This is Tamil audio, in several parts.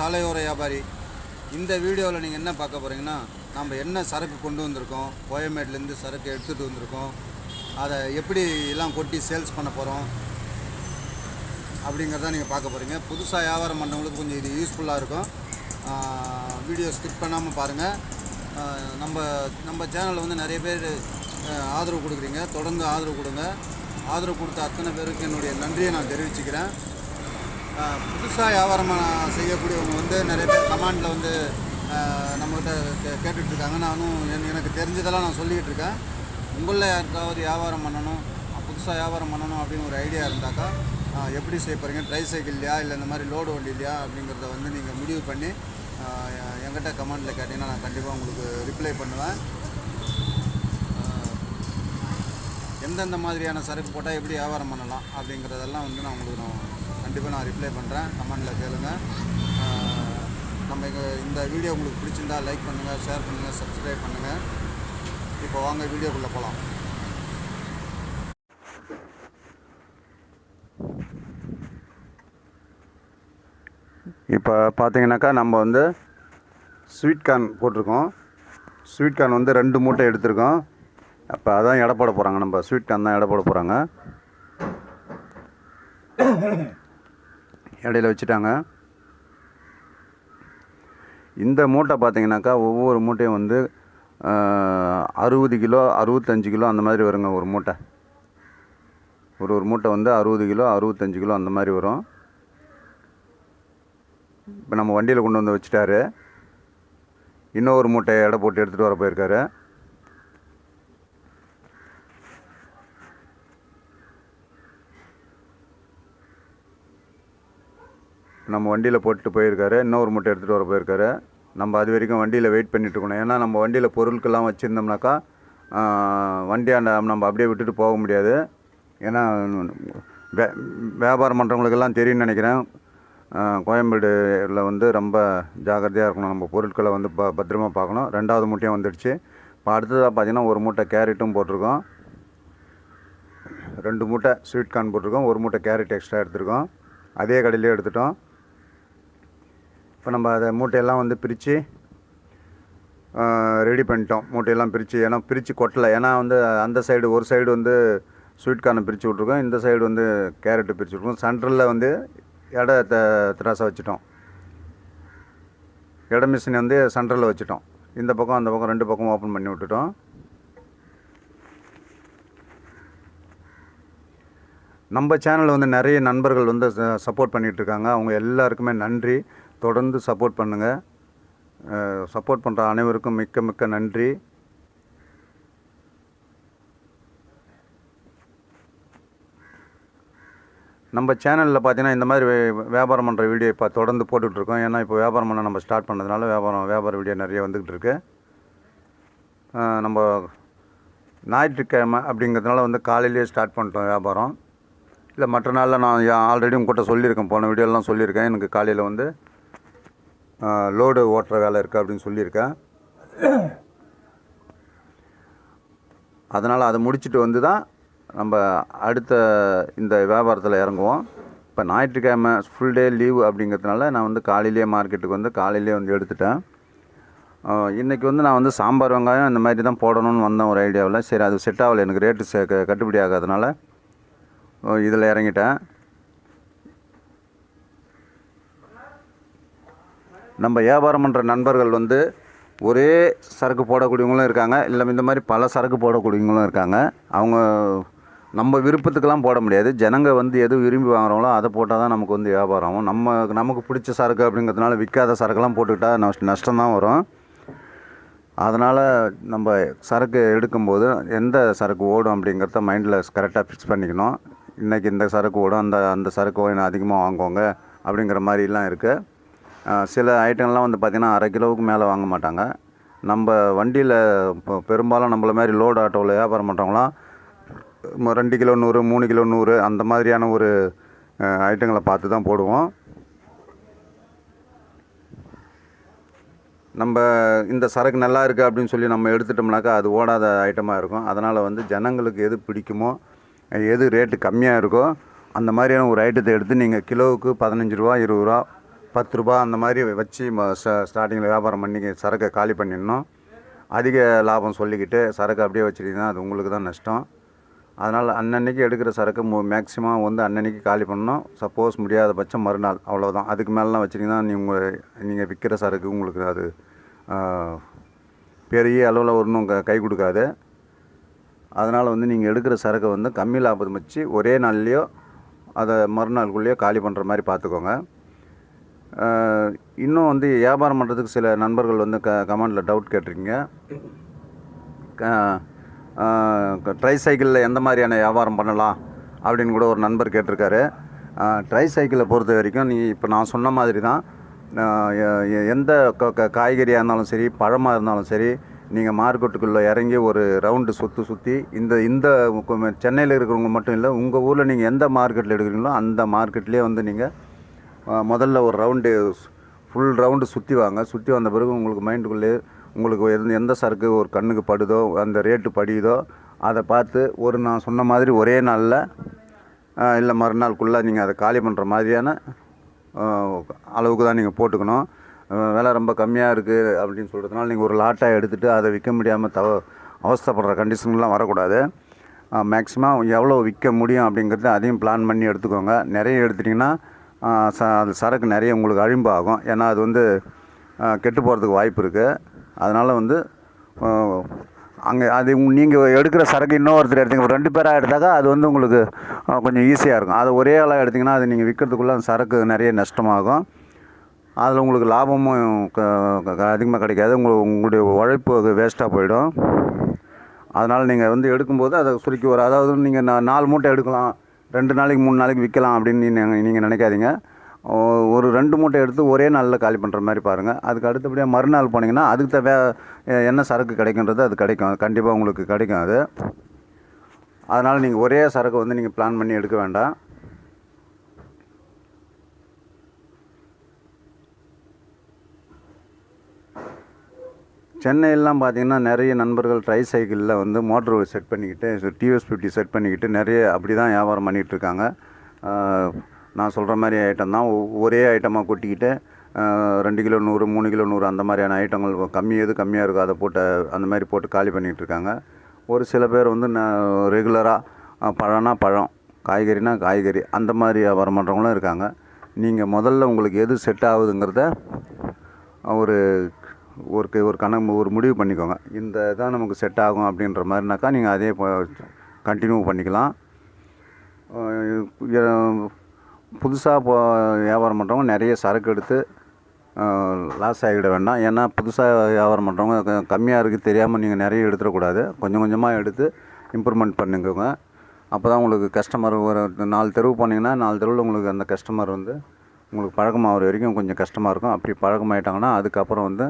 சாலையோர வியாபாரி இந்த வீடியோவில் நீங்கள் என்ன பார்க்க போகிறீங்கன்னா நம்ம என்ன சரக்கு கொண்டு வந்திருக்கோம் கோயம்பேட்லேருந்து சரக்கு எடுத்துகிட்டு வந்திருக்கோம் அதை எப்படி எல்லாம் கொட்டி சேல்ஸ் பண்ண போகிறோம் அப்படிங்கிறத நீங்கள் பார்க்க போகிறீங்க புதுசாக வியாபாரம் பண்ணுறவங்களுக்கு கொஞ்சம் இது யூஸ்ஃபுல்லாக இருக்கும். வீடியோ ஸ்கிப் பண்ணாமல் பாருங்கள் நம்ம நம்ம சேனலில் வந்து நிறைய பேர் ஆதரவு கொடுக்குறீங்க. தொடர்ந்து ஆதரவு கொடுங்க. ஆதரவு கொடுத்த அத்தனை பேருக்கு என்னுடைய நன்றியை நான் தெரிவிச்சுக்கிறேன். புதுசாக வியாபாரம் செய்யக்கூடியவங்க வந்து நிறைய பேர் கமாண்டில் வந்து நம்மகிட்ட கே கேட்டுட்டு இருக்காங்க நானும் என்- எனக்கு தெரிஞ்சதெல்லாம் நான் சொல்லிக்கிட்டு இருக்கேன் உங்களில் யாருக்காவது வியாபாரம் பண்ணணும் புதுசாக வியாபாரம் பண்ணணும் அப்படின்னு ஒரு ஐடியா இருந்தாக்கா எப்படி செய்ய போகிறீங்க ட்ரை சைக்கிள்லையா இல்லை இந்த மாதிரி லோடு வண்டி இல்லையா அப்படிங்கிறத வந்து நீங்கள் முடிவு பண்ணி எங்கிட்ட என்கிட்ட கமெண்டில் கேட்டிங்கன்னா நான் கண்டிப்பாக உங்களுக்கு ரிப்ளை பண்ணுவேன். எந்தெந்த மாதிரியான சரக்கு போட்டால் எப்படி வியாபாரம் பண்ணலாம் அப்படிங்கிறதெல்லாம் வந்து நான் உங்களுக்கு நான் கண்டிப்பாக நான் ரிப்ளை பண்ணுறேன் கமெண்டில் கேளுங்க. ஆஹ், நம்ம இந்த வீடியோ உங்களுக்கு பிடிச்சிருந்தா லைக் பண்ணுங்கள் ஷேர் பண்ணுங்கள் சப்ஸ்கிரைப் பண்ணுங்கள் இப்போ வாங்க வீடியோக்குள்ளே போகலாம் இப்போ பார்த்தீங்கன்னாக்கா நம்ம வந்து ஸ்வீட் கார்ன் போட்டிருக்கோம். ஸ்வீட் கார்ன் வந்து ரெண்டு மூட்டை எடுத்திருக்கோம். அப்போ அதான் எடை போட போகிறாங்க நம்ம. ஸ்வீட் கார்ன் தான் எடை போட போகிறாங்க இடையில வச்சுட்டாங்க. இந்த மூட்டை பார்த்தீங்கன்னாக்கா ஒவ்வொரு மூட்டையும் வந்து அறுபது கிலோ அறுபத்தஞ்சு கிலோ அந்த மாதிரி வருங்க ஒரு மூட்டை. ஒரு ஒரு மூட்டை வந்து அறுபது கிலோ அறுபத்தஞ்சு கிலோ அந்த மாதிரி வரும். இப்போ நம்ம வண்டியில் கொண்டு வந்து வச்சுட்டாரு. இன்னொரு மூட்டையை எடை போட்டு எடுத்துகிட்டு வர போயிருக்காரு. நம்ம வண்டியில் போட்டுட்டு போயிருக்காரு இன்னொரு மூட்டை எடுத்துகிட்டு வர போயிருக்காரு. நம்ம அது வரைக்கும் வண்டியில் வெயிட் பண்ணிட்டு இருக்கணும். ஏன்னா நம்ம வண்டியில் பொருட்கள்லாம் வச்சுருந்தோம்னாக்கா வண்டியாண்ட நம்ம அப்படியே விட்டுட்டு போக முடியாது. ஏன்னா வே வியாபாரம் பண்ணுறவங்களுக்கெல்லாம் தெரியும்னு நினைக்கிறேன். கோயம்பேடுல வந்து ரொம்ப ஜாக்கிரதையாக இருக்கணும். நம்ம பொருட்களை வந்து ப பத்திரமா பார்க்கணும். ரெண்டாவது மூட்டையும் வந்துடுச்சு. இப்போ அடுத்ததாக பார்த்தீங்கன்னா ஒரு மூட்டை கேரட்டும் போட்டிருக்கோம். ரெண்டு மூட்டை ஸ்வீட் கார்ன் போட்டிருக்கோம். ஒரு மூட்டை கேரட் எக்ஸ்ட்ரா எடுத்திருக்கோம். அதே கடையிலே எடுத்துட்டோம். இப்போ நம்ம அதை மூட்டையெல்லாம் வந்து பிரித்து ரெடி பண்ணிட்டோம். மூட்டையெல்லாம் பிரித்து ஏன்னா பிரித்து கொட்டலை. ஏன்னா வந்து அந்த சைடு ஒரு சைடு வந்து ஸ்வீட் கார்னை பிரித்து விட்ருக்கோம் இந்த சைடு வந்து கேரட்டு பிரித்து விட்ருக்கோம் சென்டரில் வந்து எடை த திராசை வச்சுட்டோம். எடை மிஷின் வந்து சென்டரில் வச்சுட்டோம். இந்த பக்கம் அந்த பக்கம் ரெண்டு பக்கம் ஓப்பன் பண்ணி விட்டுட்டோம். நம்ம சேனலில் வந்து நிறைய நண்பர்கள் வந்து சப்போர்ட் பண்ணிகிட்ருக்காங்க அவங்க எல்லாருக்குமே நன்றி. தொடர்ந்து சப்போர்ட் பண்ணுங்கள் சப்போர்ட் பண்ணுற அனைவருக்கும் மிக்க மிக்க நன்றி. நம்ம சேனலில் பார்த்தீங்கன்னா இந்த மாதிரி வியாபாரம் பண்ணுற வீடியோ இப்போ தொடர்ந்து போட்டுட்ருக்கோம். ஏன்னா இப்போ வியாபாரம் பண்ண நம்ம ஸ்டார்ட் பண்ணதுனால வியாபாரம் வியாபார வீடியோ நிறைய வந்துக்கிட்டு இருக்கு நம்ம ஞாயிற்றுக்கிழமை அப்படிங்கிறதுனால வந்து காலையிலேயே ஸ்டார்ட் பண்ணிட்டோம் வியாபாரம். இல்லை மற்ற நாளில் நான் ஆல்ரெடி உங்கள்கிட்ட சொல்லியிருக்கேன். போன வீடியோலாம் சொல்லியிருக்கேன். எனக்கு காலையில் வந்து லோடு ஓட்டுற வேலை இருக்குது அப்படின்னு சொல்லியிருக்கேன். அதனால் அதை முடிச்சுட்டு வந்து தான் நம்ம அடுத்த இந்த வியாபாரத்தில் இறங்குவோம். இப்போ ஞாயிற்றுக்கிழமை ஃபுல் டே லீவ் அப்படிங்கிறதுனால நான் வந்து காலையிலேயே மார்க்கெட்டுக்கு வந்து காலையிலேயே வந்து எடுத்துட்டேன். இன்றைக்கி வந்து நான் வந்து சாம்பார் வெங்காயம் இந்த மாதிரி தான் போடணும்னு வந்தேன் ஒரு ஐடியாவில் சரி அது செட் ஆகலை. எனக்கு ரேட்டு சே கட்டுப்படி ஆகாதனால இதில் இறங்கிட்டேன். நம்ம வியாபாரம் பண்ணுற நண்பர்கள் வந்து ஒரே சரக்கு போடக்கூடியவங்களும் இருக்காங்க. இல்லை இந்த மாதிரி பல சரக்கு போடக்கூடியவங்களும் இருக்காங்க. அவங்க நம்ம விருப்பத்துக்கெல்லாம் போட முடியாது. ஜனங்க வந்து எது விரும்பி வாங்குறாங்களோ அதை போட்டால் தான் நமக்கு வந்து வியாபாரம் ஆகும். நம்ம நமக்கு பிடிச்ச சரக்கு அப்படிங்கிறதுனால விற்காத சரக்குலாம் போட்டுக்கிட்டால் நஷ்ட நஷ்டம் தான் வரும். அதனால் நம்ம சரக்கு எடுக்கும்போது எந்த சரக்கு ஓடும் அப்படிங்கிறத மைண்டில் கரெக்டாக ஃபிக்ஸ் பண்ணிக்கணும். இன்றைக்கி இந்த சரக்கு ஓடும் அந்த அந்த சரக்கு இன்னும் அதிகமாக வாங்குவாங்க அப்படிங்கிற மாதிரிலாம் இருக்குது சில ஐட்டங்கள்லாம் வந்து பார்த்திங்கன்னா அரை கிலோவுக்கு மேலே வாங்க மாட்டாங்க. நம்ம வண்டியில் இப்போ பெரும்பாலும் நம்மள மாதிரி லோடு ஆட்டோவில் வியாபாரம் பண்ணுறவங்களாம் ரெண்டு கிலோ நூறு மூணு கிலோ நூறு அந்த மாதிரியான ஒரு ஐட்டங்களை பார்த்து தான் போடுவோம். நம்ம இந்த சரக்கு நல்லா இருக்குது அப்படின்னு சொல்லி நம்ம எடுத்துட்டோம்னாக்கா அது ஓடாத ஐட்டமாக இருக்கும். அதனால் வந்து ஜனங்களுக்கு எது பிடிக்குமோ எது ரேட்டு கம்மியாக இருக்கோ அந்த மாதிரியான ஒரு ஐட்டத்தை எடுத்து நீங்கள் கிலோவுக்கு பதினஞ்சு ரூபா இருபது ரூபா பத்து ரூபா அந்த மாதிரி வச்சு ஸ்டார்டிங்கில் வியாபாரம் பண்ணி சரக்கை காலி பண்ணிடணும். அதிக லாபம் சொல்லிக்கிட்டு சரக்கு அப்படியே வச்சுட்டிங்கன்னா அது உங்களுக்கு தான் நஷ்டம். அதனால் அன்னன்னைக்கு எடுக்கிற சரக்கு மேக்ஸிமம் வந்து அன்னன்னைக்கு காலி பண்ணணும். சப்போஸ் முடியாத பட்சம் மறுநாள் அவ்வளோதான் அதுக்கு மேலாம் வச்சிட்டிங்கன்னா நீங்கள் நீங்கள் விற்கிற சரக்கு உங்களுக்கு அது பெரிய அளவில் ஒன்றும் க கை கொடுக்காது. அதனால் வந்து நீங்கள் எடுக்கிற சரக்கை வந்து கம்மி லாபம் வச்சு ஒரே நாள்லேயோ அதை மறுநாளுக்குள்ளேயோ காலி பண்ணுற மாதிரி பார்த்துக்கோங்க. இன்னும் வந்து வியாபாரம் பண்ணுறதுக்கு சில நண்பர்கள் வந்து க கமெண்டில் டவுட் கேட்டிருக்கீங்க. ட்ரை சைக்கிளில் எந்த மாதிரியான வியாபாரம் பண்ணலாம் அப்படின்னு கூட ஒரு நண்பர் கேட்டிருக்காரு. ட்ரை சைக்கிளை பொறுத்த வரைக்கும் நீ இப்போ நான் சொன்ன மாதிரி தான் எந்த க- க- காய்கறியாக இருந்தாலும் சரி பழமாக இருந்தாலும் சரி நீங்கள் மார்க்கெட்டுக்குள்ளே இறங்கி ஒரு ரவுண்டு சுற்றி சுற்றி இந்த இந்த சென்னையில் இருக்கிறவங்க மட்டும் இல்லை உங்கள் ஊரில் நீங்கள் எந்த மார்க்கெட்டில் எடுக்கிறீங்களோ அந்த மார்க்கெட்லேயே வந்து நீங்கள் முதல்ல ஒரு ரவுண்டு ஃபுல் ரவுண்டு சுற்றி வாங்க. சுற்றி வந்த பிறகு உங்களுக்கு மைண்டுக்குள்ளே உங்களுக்கு எந்த எந்த சரக்கு ஒரு கண்ணுக்கு படுதோ அந்த ரேட்டு படியுதோ அதை பார்த்து ஒரு நான் சொன்ன மாதிரி ஒரே நாளில் இல்லை மறுநாளுக்குள்ளே நீங்கள் அதை காலி பண்ணுற மாதிரியான அளவுக்கு தான் நீங்கள் போட்டுக்கணும். விலை ரொம்ப கம்மியாக இருக்குது அப்படின்னு சொல்கிறதுனால நீங்கள் ஒரு லாட்டாக எடுத்துகிட்டு அதை விற்க முடியாமல் தவ அவஸ்தைப்படுற கண்டிஷன்லாம் வரக்கூடாது. மேக்ஸிமம் எவ்வளோ விற்க முடியும் அப்படிங்கிறத அதையும் பிளான் பண்ணி எடுத்துக்கோங்க. நிறைய எடுத்துட்டிங்கன்னா ச அது சரக்கு நிறைய உங்களுக்கு அழிம்பாகும். ஏன்னா அது வந்து கெட்டு போகிறதுக்கு வாய்ப்பு இருக்குது அதனால் வந்து அங்கே அது நீங்கள் எடுக்கிற சரக்கு இன்னொருத்தர் எடுத்தீங்க. ரெண்டு பேராக எடுத்தாக்கா அது வந்து உங்களுக்கு கொஞ்சம் ஈஸியாக இருக்கும். அதை ஒரே ஆளாக எடுத்திங்கன்னா அது நீங்கள் விற்கிறதுக்குள்ளே அந்த சரக்கு நிறைய நஷ்டமாகும். அதில் உங்களுக்கு லாபமும் அதிகமாக கிடைக்காது. உங்களுக்கு உங்களுடைய உழைப்பு வேஸ்ட்டாக போயிடும். அதனால் நீங்கள் வந்து எடுக்கும்போது அதை சுருக்கி வர அதாவது நீங்கள் நான் நாலு மூட்டை எடுக்கலாம். ரெண்டு நாளைக்கு மூணு நாளைக்கு விற்கலாம் அப்படின்னு நீங்கள் நீங்கள் நினைக்காதீங்க. ஓ- ஒரு ரெண்டு மூட்டை எடுத்து ஒரே நாளில் காலி பண்ணுற மாதிரி பாருங்கள் அதுக்கு அடுத்தபடியாக மறுநாள் போனீங்கன்னா அதுக்கு தேவை என்ன சரக்கு கிடைக்குன்றது அது கிடைக்கும். அது கண்டிப்பாக உங்களுக்கு கிடைக்கும் அது. அதனால் நீங்கள் ஒரே சரக்கு வந்து நீங்கள் பிளான் பண்ணி எடுக்க வேண்டாம். சென்னையிலாம் பார்த்தீங்கன்னா நிறைய நண்பர்கள் ட்ரை சைக்கிளில் வந்து மோட்ரு செட் பண்ணிக்கிட்டு டிவிஎஸ் ஃபிஃப்டி செட் பண்ணிக்கிட்டு நிறைய அப்படி தான் வியாபாரம் பண்ணிகிட்டு இருக்காங்க. நான் சொல்கிற மாதிரி ஐட்டம் தான். ஒ- ஒரே ஐட்டமாக கொட்டிக்கிட்டு ரெண்டு கிலோ நூறு மூணு கிலோ நூறு அந்த மாதிரியான ஐட்டங்கள் கம்மி எது கம்மியாக இருக்கோ அதை போட்டு அந்த மாதிரி போட்டு காலி பண்ணிகிட்டு இருக்காங்க. ஒரு சில பேர் வந்து ரெகுலராக பழம்னா பழம் காய்கறினா காய்கறி அந்த மாதிரி வியாபாரம் பண்ணுறவங்களும் இருக்காங்க. நீங்கள் முதல்ல உங்களுக்கு எது செட் ஆகுதுங்கிறத ஒரு ஒரு ஒரு கணக்கு ஒரு முடிவு பண்ணிக்கோங்க. இந்த இதான் நமக்கு செட் ஆகும் அப்படின்ற மாதிரினாக்கா நீங்கள் அதே கண்டினியூ பண்ணிக்கலாம். புதுசாக இப்போ வியாபாரம் பண்ணுறவங்க நிறைய சரக்கு எடுத்து லாஸ் ஆகிட வேண்டாம். ஏன்னா புதுசாக வியாபாரம் பண்ணுறவங்க கம்மியாக இருக்குது தெரியாமல் நீங்கள் நிறைய எடுத்துடக்கூடாது. கொஞ்சம் கொஞ்சமாக எடுத்து இம்ப்ரூவ்மெண்ட் பண்ணிக்கோங்க. அப்போ தான் உங்களுக்கு கஸ்டமர் ஒரு நாலு தெருவு போனீங்கன்னா நாலு தெருவில் உங்களுக்கு அந்த கஸ்டமர் வந்து உங்களுக்கு பழக்கமாகிற வரைக்கும் கொஞ்சம் கஷ்டமாக இருக்கும். அப்படி பழக்கமாயிட்டாங்கன்னா அதுக்கப்புறம் வந்து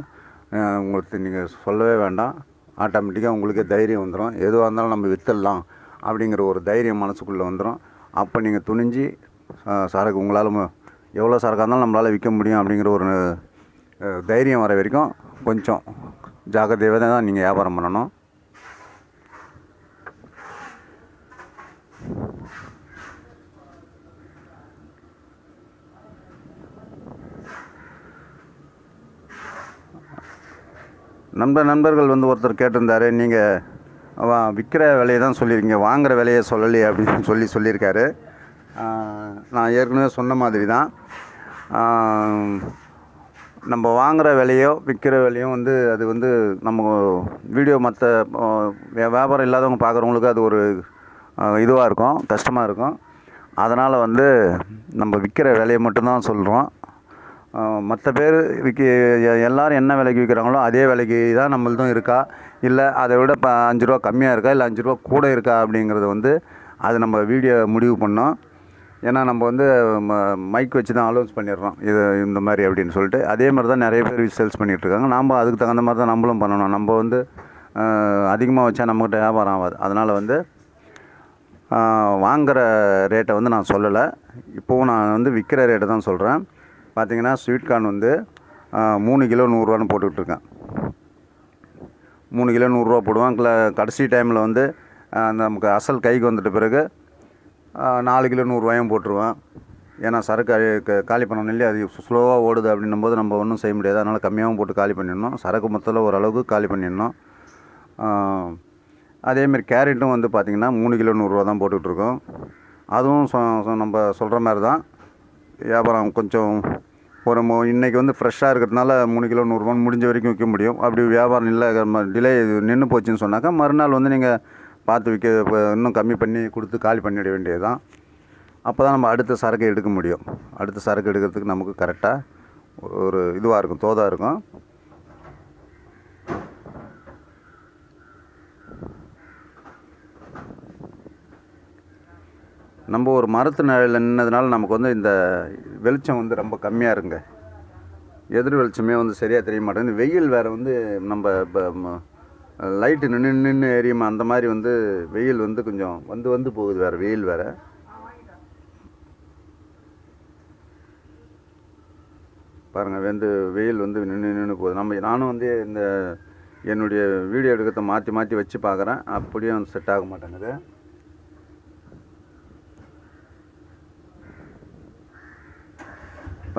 உங்களுக்கு நீங்கள் சொல்லவே வேண்டாம். ஆட்டோமேட்டிக்காக உங்களுக்கே தைரியம் வந்துடும் எதுவாக இருந்தாலும் நம்ம விற்றுடலாம் அப்படிங்கிற ஒரு தைரியம் மனசுக்குள்ளே வந்துடும் அப்போ நீங்கள் துணிஞ்சு சரக்கு உங்களால் எவ்வளோ சரக்காக இருந்தாலும் நம்மளால் விற்க முடியும் அப்படிங்கிற ஒரு தைரியம் வர வரைக்கும் கொஞ்சம் ஜாக்கிரதையாக தான் நீங்கள் வியாபாரம் பண்ணணும். நம்ம நண்பர்கள் வந்து ஒருத்தர் கேட்டிருந்தாரு நீங்கள் விற்கிற விலையை தான் சொல்லியிருக்கீங்க வாங்குகிற விலையை சொல்லலையே அப்படின்னு சொல்லி சொல்லியிருக்காரு. நான் ஏற்கனவே சொன்ன மாதிரி தான். நம்ம வாங்குகிற விலையோ விற்கிற விலையோ வந்து அது வந்து நம்ம வீடியோ மற்ற வியாபாரம் இல்லாதவங்க பார்க்குறவங்களுக்கு அது ஒரு இதுவாக இருக்கும் கஷ்டமாக இருக்கும். அதனால் வந்து நம்ம விற்கிற விலையை மட்டும்தான் சொல்கிறோம் மற்ற பேர் விற்க எல்லோரும் என்ன விலைக்கு விற்கிறாங்களோ அதே விலைக்கு தான் நம்மள்தும் இருக்கா? இல்லை அதை விட இப்போ அஞ்சு ரூபா கம்மியாக இருக்கா? இல்லை அஞ்சு ரூபா கூட இருக்கா? அப்படிங்கிறது வந்து அது நம்ம வீடியோ முடிவு பண்ணோம். ஏன்னா நம்ம வந்து மைக் வச்சு தான் அலோன்ஸ் பண்ணிடுறோம். இது இந்த மாதிரி அப்படின்னு சொல்லிட்டு. அதே மாதிரி தான் நிறைய பேர் சேல்ஸ் பண்ணிகிட்ருக்காங்க நாம் அதுக்கு தகுந்த மாதிரி தான் நம்மளும் பண்ணணும். நம்ம வந்து அதிகமாக வச்சா நம்மக்கிட்ட வியாபாரம் ஆகாது. அதனால் வந்து வாங்குகிற ரேட்டை வந்து நான் சொல்லலை. இப்போவும் நான் வந்து விற்கிற ரேட்டை தான் சொல்கிறேன் பார்த்தீங்கன்னா ஸ்வீட் கார்ன் வந்து மூணு கிலோ நூறுரூவான்னு போட்டுக்கிட்டுருக்கேன். மூணு கிலோ நூறுரூவா போடுவேன். கடைசி டைமில் வந்து அந்த நமக்கு அசல் கைக்கு வந்துட்ட பிறகு நாலு கிலோ நூறுரூவாயும் போட்டுருவேன். ஏன்னா சரக்கு காலி பண்ணணும் இல்லையா அது ஸ்லோவாக ஓடுது அப்படின்னும் போது நம்ம ஒன்றும் செய்ய முடியாது. அதனால் கம்மியாகவும் போட்டு காலி பண்ணிடணும். சரக்கு மொத்தத்தில் ஓரளவுக்கு காலி பண்ணிடணும். அதேமாரி கேரட்டும் வந்து பார்த்திங்கன்னா மூணு கிலோ நூறுரூவா தான் போட்டுக்கிட்டுருக்கோம். அதுவும் நம்ம சொல்கிற மாதிரி தான் வியாபாரம் கொஞ்சம் ஒரு மோ இன்றைக்கி வந்து ஃப்ரெஷ்ஷாக இருக்கிறதுனால மூணு கிலோ நூறுரூவான்னு முடிஞ்ச வரைக்கும் விற்க முடியும். அப்படி வியாபாரம் இல்லை டிலே நின்று போச்சுன்னு சொன்னாக்கா மறுநாள் வந்து நீங்கள் பார்த்து விற்க இன்னும் கம்மி பண்ணி கொடுத்து காலி பண்ணிட வேண்டியது தான் அப்போ தான் நம்ம அடுத்த சரக்கு எடுக்க முடியும். அடுத்த சரக்கு எடுக்கிறதுக்கு நமக்கு கரெக்டாக ஒரு இதுவாக இருக்கும் தோதாக இருக்கும். நம்ம ஒரு மரத்து நிழலில் நின்னதுனால நமக்கு வந்து இந்த வெளிச்சம் வந்து ரொம்ப கம்மியாக இருங்க. எதிர் வெளிச்சமே வந்து சரியாக தெரிய மாட்டேங்குது. வெயில் வேறு வந்து நம்ம இப்போ லைட்டு நின்று நின்று எரியுமா? அந்த மாதிரி வந்து வெயில் வந்து கொஞ்சம் வந்து வந்து போகுது வேறு வெயில் வேறு. பாருங்கள் வந்து வெயில் வந்து நின்று நின்று போகுது. நம்ம நானும் வந்து இந்த என்னுடைய வீடியோ எடுக்கிறத மாற்றி மாற்றி வச்சு பார்க்குறேன். அப்படியும் செட் ஆக மாட்டேங்குது.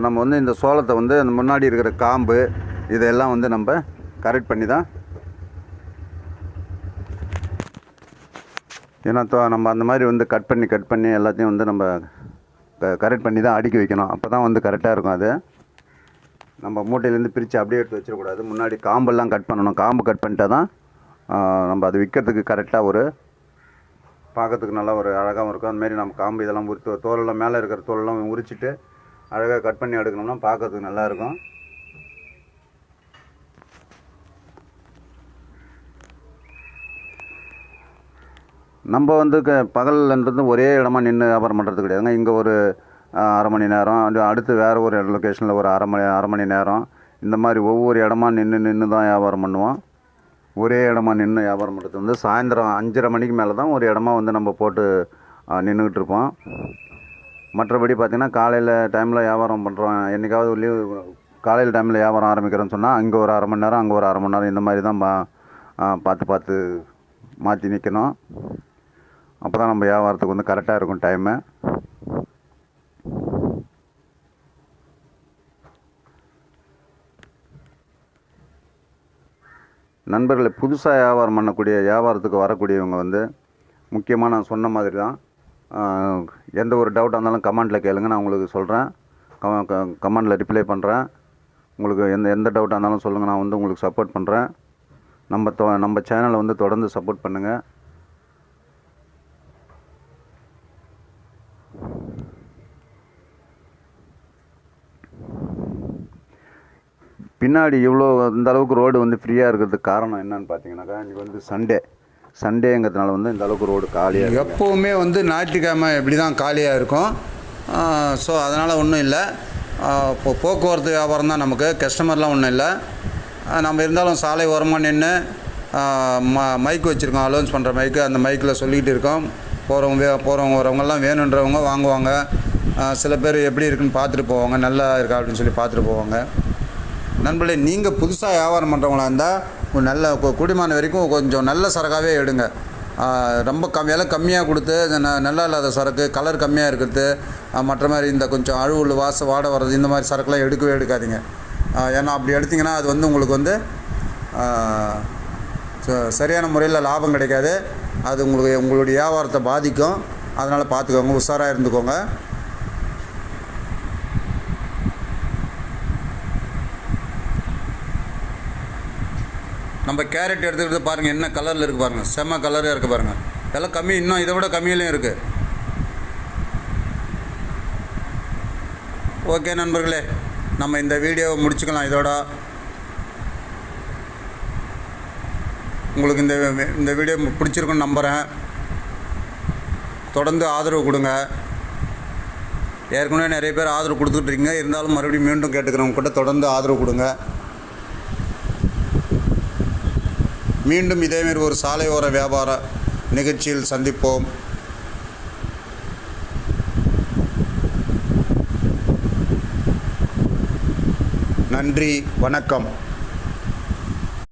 இப்போ நம்ம வந்து இந்த சோளத்தை வந்து அந்த முன்னாடி இருக்கிற காம்பு இதெல்லாம் வந்து நம்ம கரெக்ட் பண்ணி தான் ஏன்னா தோ- நம்ம அந்த மாதிரி வந்து கட் பண்ணி கட் பண்ணி எல்லாத்தையும் வந்து நம்ம கரெக்ட் பண்ணி தான் அடுக்கி வைக்கணும். அப்போ தான் வந்து கரெக்டாக இருக்கும் அது. நம்ம மூட்டையிலேருந்து பிரித்து அப்படியே எடுத்து வச்சிடக்கூடாது. முன்னாடி காம்பெல்லாம் கட் பண்ணணும். காம்பு கட் பண்ணிட்டா தான் நம்ம அது விற்கிறதுக்கு கரெக்டாக ஒரு பார்க்கறதுக்கு நல்லா ஒரு அழகாகவும் இருக்கும். அந்தமாரி நம்ம காம்பு இதெல்லாம் உரித்து தோலெல்லாம் மேலே இருக்கிற தோலெல்லாம் உரிச்சிட்டு அழகாக கட் பண்ணி எடுக்கணும்னா பார்க்கறதுக்கு நல்லா இருக்கும் நம்ம வந்து க பகல்ன்றது ஒரே இடமா நின்று வியாபாரம் பண்ணுறது கிடையாதுங்க. இங்கே ஒரு அரை மணி நேரம் அடுத்து வேறு ஒரு லொக்கேஷனில் ஒரு அரை மணி அரை மணி நேரம். இந்த மாதிரி ஒவ்வொரு இடமா நின்று நின்று தான் வியாபாரம் பண்ணுவோம். ஒரே இடமா நின்று வியாபாரம் பண்ணுறது வந்து சாயந்தரம் அஞ்சரை மணிக்கு மேலே தான் ஒரு இடமா வந்து நம்ம போட்டு நின்றுக்கிட்டு இருப்போம். மற்றபடி பார்த்திங்கன்னா காலையில் டைமில் வியாபாரம் பண்ணுறோம் என்றைக்காவது லீவு காலையில் டைமில் வியாபாரம் ஆரம்பிக்கிறோன்னு சொன்னால் அங்கே ஒரு அரை மணி நேரம் அங்கே ஒரு அரை மணி நேரம் இந்த மாதிரி தான் பா பார்த்து பார்த்து மாற்றி நிற்கணும் அப்போ தான் நம்ம வியாபாரத்துக்கு வந்து கரெக்டாக இருக்கும் டைமு நண்பர்களை புதுசாக வியாபாரம் பண்ணக்கூடிய வியாபாரத்துக்கு வரக்கூடியவங்க வந்து முக்கியமாக நான் சொன்ன மாதிரி தான் எந்த ஒரு டவுட்டாக இருந்தாலும் கமெண்டில் கேளுங்க. நான் உங்களுக்கு சொல்கிறேன் கமெண்டில் ரிப்ளை பண்ணுறேன் உங்களுக்கு எந்த எந்த டவுட்டாக இருந்தாலும் சொல்லுங்கள் நான் வந்து உங்களுக்கு சப்போர்ட் பண்ணுறேன் நம்ம தொ நம்ம சேனலை வந்து தொடர்ந்து சப்போர்ட் பண்ணுங்கள் பின்னாடி இவ்வளோ இந்த அளவுக்கு ரோடு வந்து ஃப்ரீயாக இருக்கிறதுக்கு காரணம் என்னன்னு பார்த்தீங்கன்னாக்கா இன்றைக்கி வந்து சண்டே சண்டேங்கிறதுனால வந்து இந்த அளவுக்கு ரோடு காலியாக எப்போவுமே வந்து ஞாயிற்றுக்கிழமை இப்படி தான் காலியாக இருக்கும் ஸோ அதனால் ஒன்றும் இல்லை. இப்போ போக்குவரத்து வியாபாரம் தான் நமக்கு. கஸ்டமர்லாம் ஒன்றும் இல்லை. நம்ம இருந்தாலும் சாலை ஓரமாக நின்று ம மைக் வச்சுருக்கோம். அலோன்ஸ் பண்ணுற மைக்கு அந்த மைக்கில் சொல்லிக்கிட்டு இருக்கோம். போகிறவங்க போகிறவங்க வரவங்கெல்லாம் வேணுன்றவங்க வாங்குவாங்க. சில பேர் எப்படி இருக்குன்னு பார்த்துட்டு போவாங்க. நல்லா இருக்கா அப்படின்னு சொல்லி பார்த்துட்டு போவாங்க. நண்பர்களே நீங்கள் புதுசாக வியாபாரம் பண்ணுறவங்களா இருந்தால் நல்ல கு- வரைக்கும் கொஞ்சம் நல்ல சரக்காகவே எடுங்க. ரொம்ப கம் விலை கம்மியாக கொடுத்து ந- நல்லா இல்லாத சரக்கு கலர் கம்மியாக இருக்கிறது மற்ற மாதிரி இந்த கொஞ்சம் அழுவுள்ள வாசம் வாடை வர்றது இந்த மாதிரி சரக்குலாம் எடுக்கவே எடுக்காதீங்க. ஏன்னா அப்படி எடுத்திங்கன்னா அது வந்து உங்களுக்கு வந்து ச- சரியான முறையில் லாபம் கிடைக்காது. அது உங்களுக்கு உங்களுடைய வியாபாரத்தை பாதிக்கும். அதனால் பார்த்துக்கோங்க உஷாராக இருந்துக்கோங்க. நம்ம கேரட் எடுத்துக்கிட்டு பாருங்கள் என்ன கலரில் இருக்குது பாருங்கள் செம்ம கலராக இருக்குது பாருங்கள் இதெல்லாம் கம்மி இன்னும் இதை விட கம்மியிலையும் இருக்குது ஓகே நண்பர்களே நம்ம இந்த வீடியோவை முடிச்சுக்கலாம் இதோட. உங்களுக்கு இந்த இந்த வீடியோ பிடிச்சிருக்குன்னு நம்புகிறேன் தொடர்ந்து ஆதரவு கொடுங்க. ஏற்கனவே நிறைய பேர் ஆதரவு கொடுத்துட்ருக்கீங்க இருந்தாலும் மறுபடியும் மீண்டும் கேட்டுக்கிறவங்க கூட தொடர்ந்து ஆதரவு கொடுங்க. மீண்டும் இதேமாரி ஒரு சாலையோர வியாபார நிகழ்ச்சியில் சந்திப்போம். நன்றி வணக்கம்.